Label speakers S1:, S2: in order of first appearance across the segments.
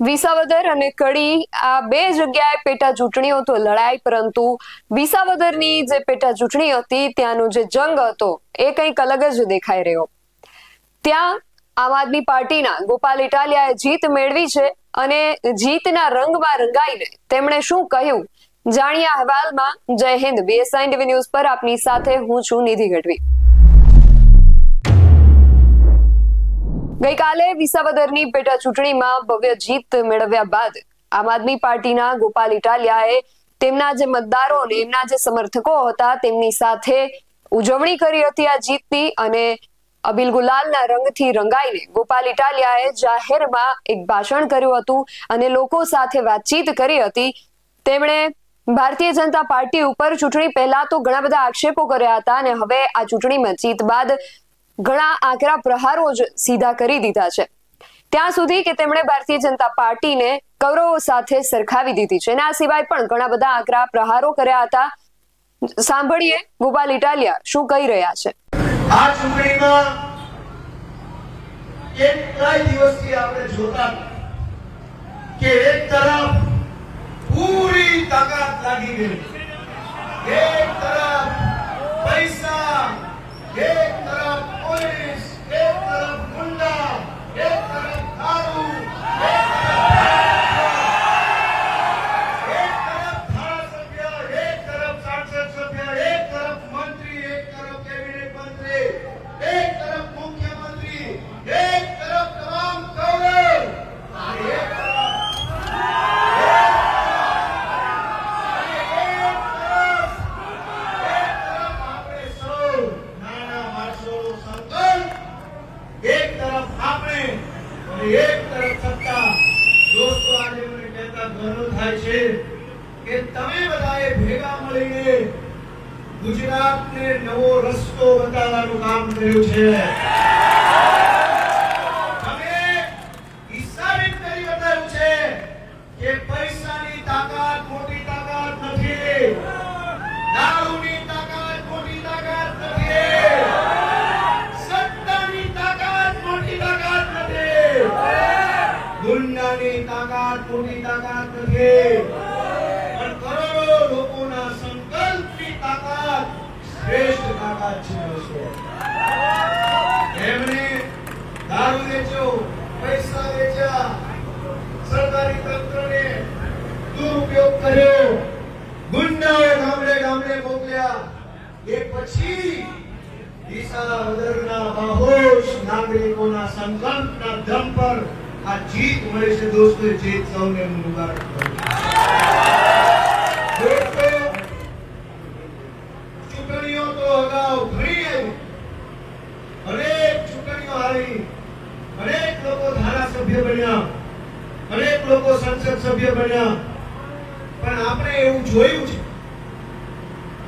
S1: વિસાવદર અને કડી આ બે જગ્યાએ પેટા ચૂંટણીઓ તો લડાઈ, પરંતુ વિસાવદરની જે પેટા ચૂંટણી હતી, ત્યાંનો જે જંગ હતો, એ કંઈક અલગ જ દેખાઈ રહ્યો. ત્યાં આમ આદમી પાર્ટીના ગોપાલ ઇટાલિયાએ જીત મેળવી છે અને જીતના રંગમાં રંગાઈને તેમણે શું કહ્યું? જાણીએ અહેવાલમાં જય હિન્દ બીએસઆઈ ટીવી ન્યૂઝ પર આપની સાથે હું છું નિધિ ગઢવી. ગઈકાલે વિસાવદરની પેટા ચૂંટણીમાં ભવ્ય જીત મેળવ્યા બાદ આમ આદમી પાર્ટીના ગોપાલ ઇટાલિયાએ તેમના જે મતદારો અને એમના જે સમર્થકો હતા તેમની સાથે ઉજવણી કરી હતી આ જીતની અને અબિલ ગુલાલના રંગથી રંગાઈને ગોપાલ ઇટાલિયાએ જાહેરમાં એક ભાષણ કર્યું હતું અને લોકો સાથે વાતચીત કરી હતી. તેમણે ભારતીય જનતા પાર્ટી ઉપર ચૂંટણી પહેલા તો ઘણા બધા આક્ષેપો કર્યા હતા અને હવે આ ચૂંટણીમાં જીત બાદ ઘણા આકરા પ્રહારો જ સીધા કરી દીધા છે. ત્યાં સુધી કે તેમણે ભારતીય જનતા પાર્ટીને કૌરવો સાથે સરખાવી દીધી છે. અને આ સિવાય પણ ઘણા બધા આકરા પ્રહારો કર્યા હતા. સાંભળીએ ગોપાલ ઇટાલિયા શું કહી રહ્યા છે.
S2: આ ચૂંટણીમાં એક કઈ દિવસથી આપણે જોતા કે એક તરફ પૂરી તાકાત લાગી ગઈ. એક તરફ પૈસા બતાવવાનું કામ કર્યું દુરુપયોગ કર્યો. ગુંડાઓ ગામડે ગામડે મોકલ્યા. એ પછી વિસાવદરના બાહોશ નાગરિકોના સંકલ્પના દમ પર આ જીત મળી છે દોસ્તો, એ જીત સૌને હું મુબારક કરું દોસ્તો, ચૂંટણીઓ તો અગાઉ ઘણી આવી. અનેક ચૂંટણીઓ આવી અનેક લોકો ધારાસભ્ય બન્યા. અનેક લોકો સંસદ સભ્ય બન્યા. પણ આપણે એવું જોયું છે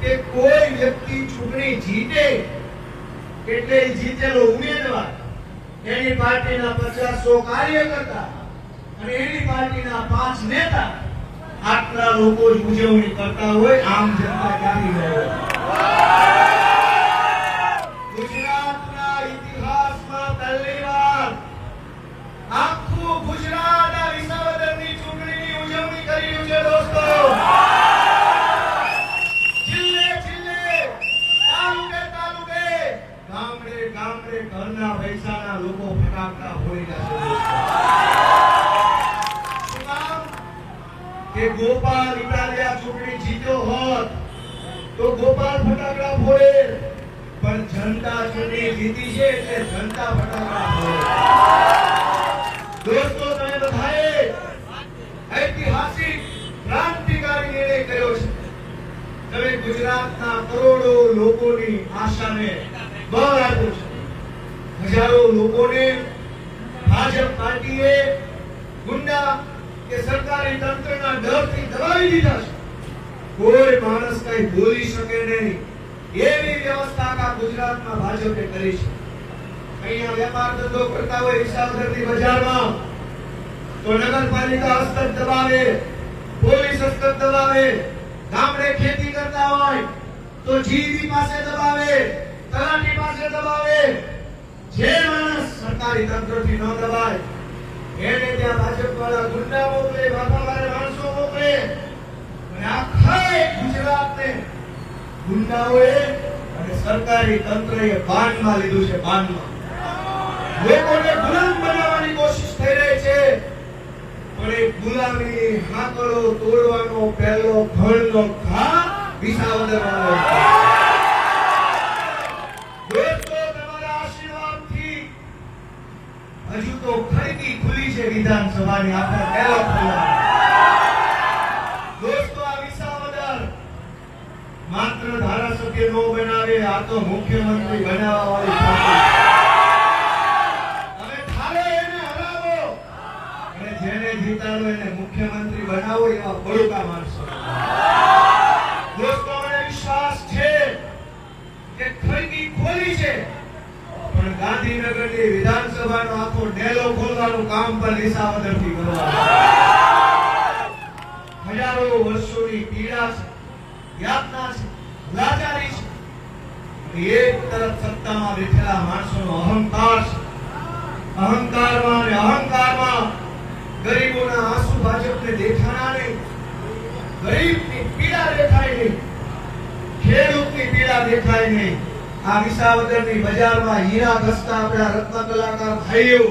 S2: કે કોઈ વ્યક્તિ ચૂંટણી જીતે એટલે જીતેલો ઉમેદવાર એની પાર્ટીના પચાસ કાર્યકર્તા અને એની પાર્ટીના પાંચ નેતા આટલા લોકો જ ઉજવણી કરતા હોય, આમ જનતા ક્યાંથી રહે. હજારો લોકોને ભાજપ પાર્ટીએ ગુંડા કે સરકારી તંત્રના ડરથી દબાવી દીધા છે. કોઈ માણસ કઈ બોલી શકે નહીં. એવી વ્યવસ્થા ગુજરાતમાં ભાજપે કરી છે. અહીંયા વેપાર ધંધો કરતા હોય વિસાવદરની બજારમાં, તો નગરપાલિકા હસ્તક દબાવે, પોલીસ હસ્તક દબાવે, ગામડે ખેતી કરતા હોય, તો જીવી પાસે દબાવે, તલાટી પાસે દબાવે. જે માણસ સરકારી તંત્રથી ન દબાય, એને ત્યાં ભાજપ વાળા ગુંડા મોકલે વાતાવરણ માણસો મોકલે. અને આખા ગુજરાતને ગુંડાઓએ સરકારી તંત્રએ બાનમાં લીધું છે, બાનમાં. લોકોને ગુલામ બનાવવાની કોશિશ થઈ રહી છે, પણ એ ગુલામી હાકડો તોડવાનો પહેલો ઘણનો ઘા વિસાવદરવાનો હજુ તો ખરીદી ખુલી છે વિધાનસભાની, આપણે પહેલો ખુલ્લા. ધારાસભ્ય નો બનાવે, આ તો મુખ્યમંત્રી બનાવવા વાળી. તમે એને હરાવો. આખો ડેલો ખોલવાનું કામ પણ વિસાવદરથી કરવાનું. હજારો વર્ષોની પીડા છે યાતના છે. લાચારી છે એક તરફ સત્તામાં બેઠેલા માણસોનો અહંકાર અહંકારમાં અને અહંકારમાં ગરીબોના આંસુ ભાજપને દેખાણા નહીં. ગરીબની પીડા દેખાય નહીં. ખેડૂતની પીડા દેખાય નહીં. આ વિસાવદરની બજારમાં હીરા ઘસતા આપણા રત્ન કલાકાર ભાઈઓ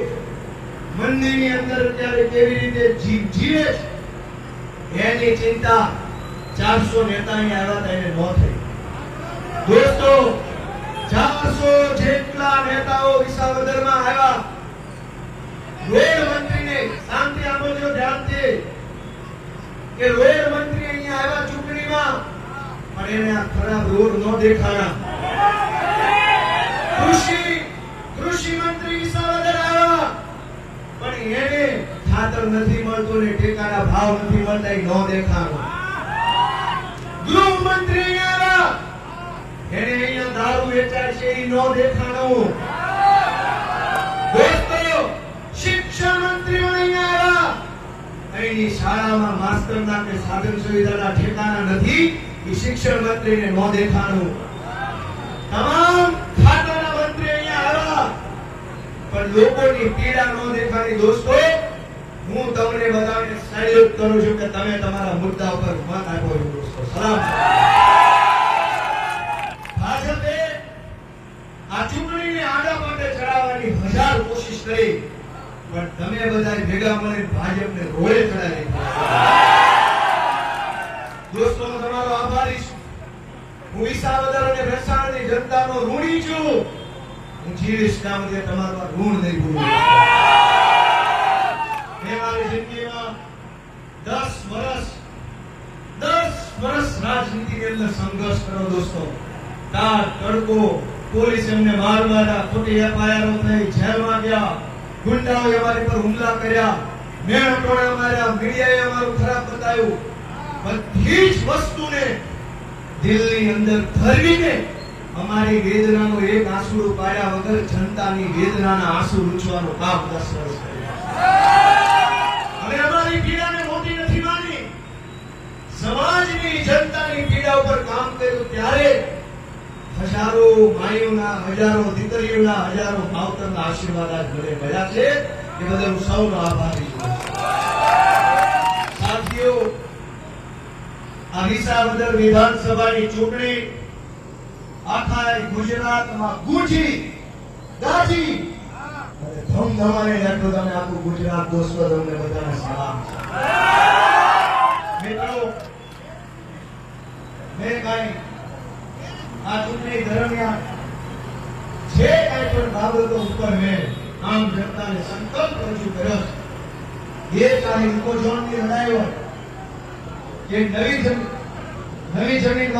S2: મંદિરની અંદર અત્યારે કેવી રીતે જીવે છે? એની ચિંતા ચારસો નેતાની આવ્યા એને ન થઈ. દોસ્તો, ચારસો જેટલા નેતાઓ વિસાવદરમાં આવ્યા. રોડ મંત્રીને શાંતિ આપજો ધ્યાનથી. કે રોડ મંત્રી અહીંયા આવ્યા ચૂંટણીમાં, પણ એને આ ખરાબ રોડ ન દેખાણા. કૃષિ કૃષિ મંત્રી વિસાવદર આવ્યા, પણ એને ખાતર નથી મળતું ને ટેકાના ભાવ નથી મળતા, એ ન દેખાણું. ગૃહ મંત્રી એને અહીંયા દારૂ વેચાય છે એ ન દોસ્તો શિક્ષણ મંત્રી અહીંયા આવ્યા અહીંની શાળામાં માસ્તરના કે સાધન સુવિધાના ઠેકાણા નથી, એ શિક્ષણ મંત્રીને ન દેખાણું. તમામ ખાતાના મંત્રી અહીંયા આવ્યા. પણ લોકોની પીડા ન દેખાણી દોસ્તો, હું તમને બધાને સહયોગ કરું છું કે તમે તમારા મુદ્દા ઉપર મત આપો દોસ્તો. સલામ ભાજપે આ ચૂંટણીને આડા માટે ચડાવવાની હજાર કોશિશ કરી, પણ તમે બધા ભેગા મળીને ભાજપને રોડે ચડાવી દોસ્તો, હું તમારો આભારી છું. હું વિસાવદર અને ભેસાણની જનતાનો ઋણી છું. હું જીવીશ ના સુધી તમારું ઋણ નહીં ભૂલું. મેં મારી જિંદગીમાં દસ વર્ષ દસ વર્ષ રાજનીતિની અંદર સંઘર્ષ કર્યો દોસ્તો. તાર તડકો પોલીસ એમને માર માર્યા ખોટી એફઆઈઆર થઈ જેલમાં ગયા. ગુંડાઓએ અમારી પર હુમલા કર્યા. મેણ ટોળા માર્યા. મીડિયાએ અમારું ખરાબ બતાવ્યું. બધી જ વસ્તુને દિલની અંદર ધરવીને અમારી વેદનાનો એક આંસુ પાડ્યા વગર જનતાની વેદનાના આંસુ લૂછવાનું કામ દસ વર્ષ હવે અમારી પીડાને મોટી નથી માની સમાજની જનતાની પીડા ઉપર કામ કર્યું ત્યારે હજારો ભાઈઓના હજારો દીકરીઓના, હજારો ભાવતરના આશીર્વાદ આજ ઘરે મળ્યા છે. એ બદલ હું સૌનો આભારી છું. સાથીઓ, આ વિસાવદર વિધાનસભાની ચૂંટણી આખા ગુજરાતમાં ગુંજી, ગાજી. ધમધમાને એટલું તમે આખું ગુજરાત દોસ્તો તમને બધાને સલામ છે. મિત્રો, મેં કાંઈ આ ચૂંટણી દરમિયાન નવી જમીન નવી જમીન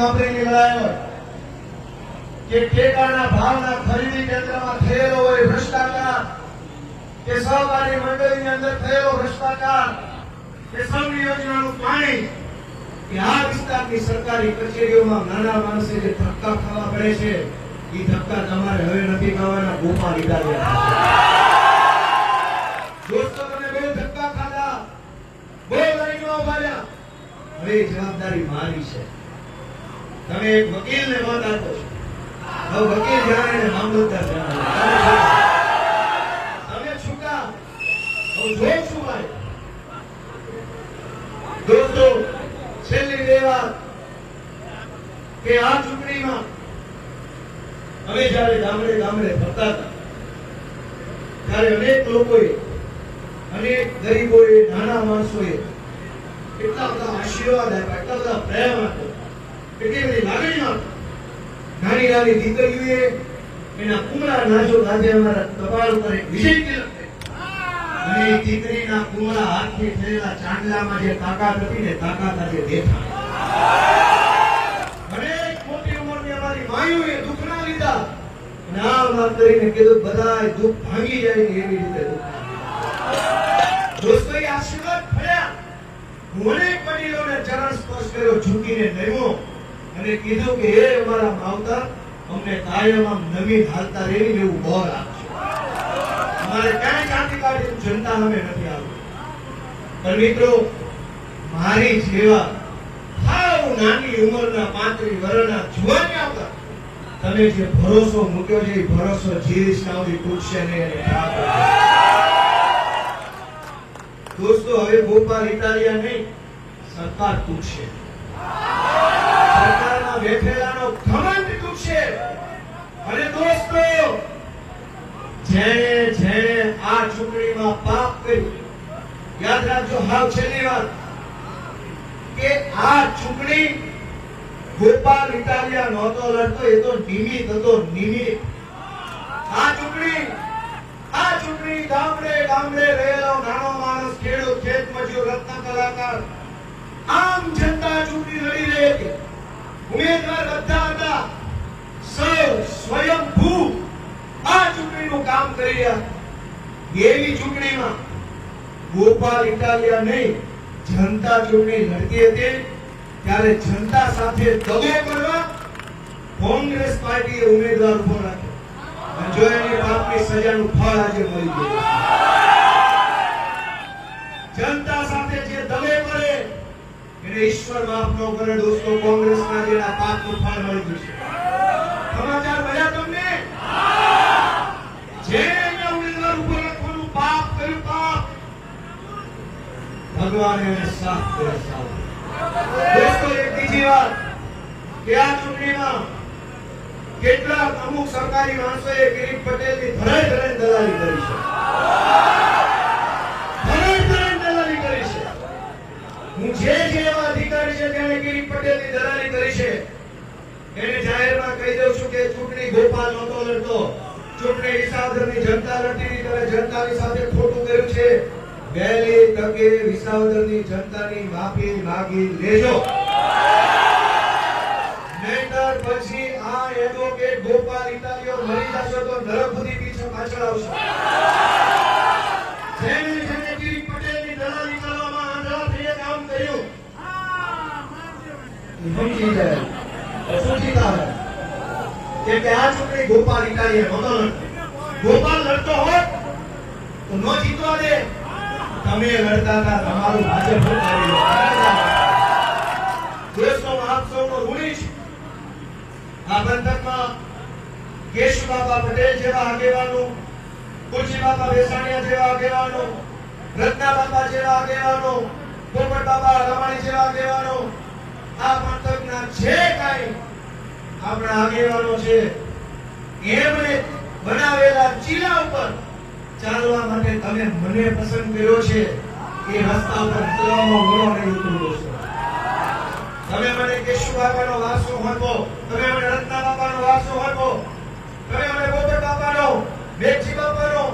S2: કે ટેકાના ભાવના ખરીદી કેન્દ્રમાં થયેલો હોય ભ્રષ્ટાચાર કે સહકારી મંડળીની અંદર થયેલો ભ્રષ્ટાચાર કે સૌની યોજનાનું પાણી કે આ વિસ્તારની સરકારી કચેરીઓમાં નાના માણસે જે ધક્કા ખાવા પડે છે એ ધક્કા તમારે હવે નથી ખાવાના ગોપા લીધા દોસ્તો જવાબદારી મારી છે. તમે એક વકીલને મત આપો છો. હવે વકીલ જાણે તમે છૂટા. જોઈશું ભાઈ દોસ્તો છેલ્લી બે વાત કે આ ચૂંટણીમાં અમે જ્યારે ગામડે ગામડે ફરતા હતા, ત્યારે અનેક લોકોએ, અનેક ગરીબોએ, નાના માણસોએ એટલા બધા આશીર્વાદ આપ્યા એટલા બધા પ્રેમ આપ્યો એટલી બધી લાગણી આપી. નાની નાની દીકરીઓએ એના કુમળા નાજો આજે અમારા કપાળ ઉપર એક વિજય તિલક અને દીકરીના કુમળા હાથથી થયેલા ચાંદલામાં જે તાકાત હતી ને તાકાત આજે દેખાય એવી બળ આપજો. અમારે જનતા અમે નથી આવતી. મિત્રો, મારી જેવા હાવ નાની ઉંમરના પાંત્રી વર્ષના જુવાની આવતા તમે જે ભરોસો મૂક્યો છે, એ ભરોસો જીરીશ નામથી તૂટશે નહીં. દોસ્તો, હવે ગોપાલ ઇટાલિયા નહીં, સરકાર તૂટશે સરકારમાં બેઠેલાનો ઘમંડ તૂટશે અને દોસ્તો, જેણે જેણે આ ચૂંટણીમાં પાપ કર્યું, યાદ રાખજો, હાવ છેલ્લી વાત, કે આ ચૂંટણી ગોપાલ ઇટાલિયા નહોતો લડતો, એ તો નિમિત હતો નિમિત આ ચૂંટણી આ ચૂંટણી ગામડે ગામડે રહેલો નાનો માણસ, ખેડૂત ખેત મજૂર રત્ન કલાકાર, આમ જનતા ચૂંટણી લડી રહી હતી. ઉમેદવાર બધા હતા. સૌ સ્વયંભૂ આ ચૂંટણીનું કામ કરી રહ્યા એવી ચૂંટણીમાં ગોપાલ ઇટાલિયા નહીં, જનતા ચૂંટણી લડતી હતી. ત્યારે જનતા સાથે દગો કરવા કોંગ્રેસ પાર્ટીએ ઉમેદવાર ઊભો રાખ્યો. જો એની પાપની સજાનું ફળ આજે મળી ગયું. જનતા સાથે જે દગે કરે એને ઈશ્વર માફ ન કરે દોસ્તો કોંગ્રેસના જેના પાપનું ફળ મળી ગયું છે. સમાચાર મળ્યા તમને? જે ઉમેદવાર ઊભો રાખવાનું પાપ કર્યું, પાપ ભગવાન એને સાફ કર્યા સાફ હું જે જે એવા અધિકારી છે જેણે કિરીટ પટેલની દલાલી કરી છે, એને જાહેરમાં કહી દઉં છું કે ચૂંટણી ગોપાલ નહોતો લડતો. ચૂંટણી જનતા લડતી જનતાની સાથે ખોટું કર્યું છે. વહેલી તકે વિસાવદરની જનતાની માફી માગી લેજો. નહીંતર પછી આ એડવોકેટ ગોપાલ ઇટાલીઓ મરી જશો તો નરક પીછે પાછળ આવશે. જાય જીતા કેમ કે આ ચૂંટણી ગોપાલ ઇટાલિયા નહોતો ગોપાલ લડતો હોત તો ન જીતવા દે. તમે લડતા હતા તમારું ભાજપ જેવા આગેવાનો કુરજી બાબા જેવા આગેવાનો, રત્ના બાબા રમાણી જેવા આગેવાનો, આ બંધકના જે કાંઈ આપણા આગેવાનો છે, એમણે બનાવેલા ચીલા ઉપર ચાલવા માટે તમે મને પસંદ કર્યો છે, એ રસ્તા ઉપર ઉતરવામાં ઘણો નહીં ઉતરવો છે તમે મને કેશુ બાપાનો વારસો હતો તમે મને રત્ના બાપાનો વારસો હતો તમે મને ગોબર બાપાનો બેચી બાપાનો,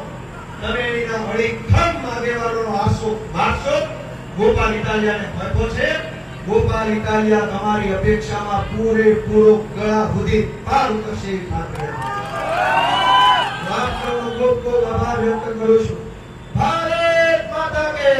S2: તમે એના અડીખમ આગેવાનોનો વારસો વારસો ગોપાલ ઇટાલિયાને હતો છે ગોપાલ ઇટાલિયા તમારી અપેક્ષામાં પૂરેપૂરો ગળા સુધી પાર ઉતરશે એવી ખાતરી. આપ સૌનો ખૂબ ખૂબ આભાર વ્યક્ત કરું છું. ભારત માતા કે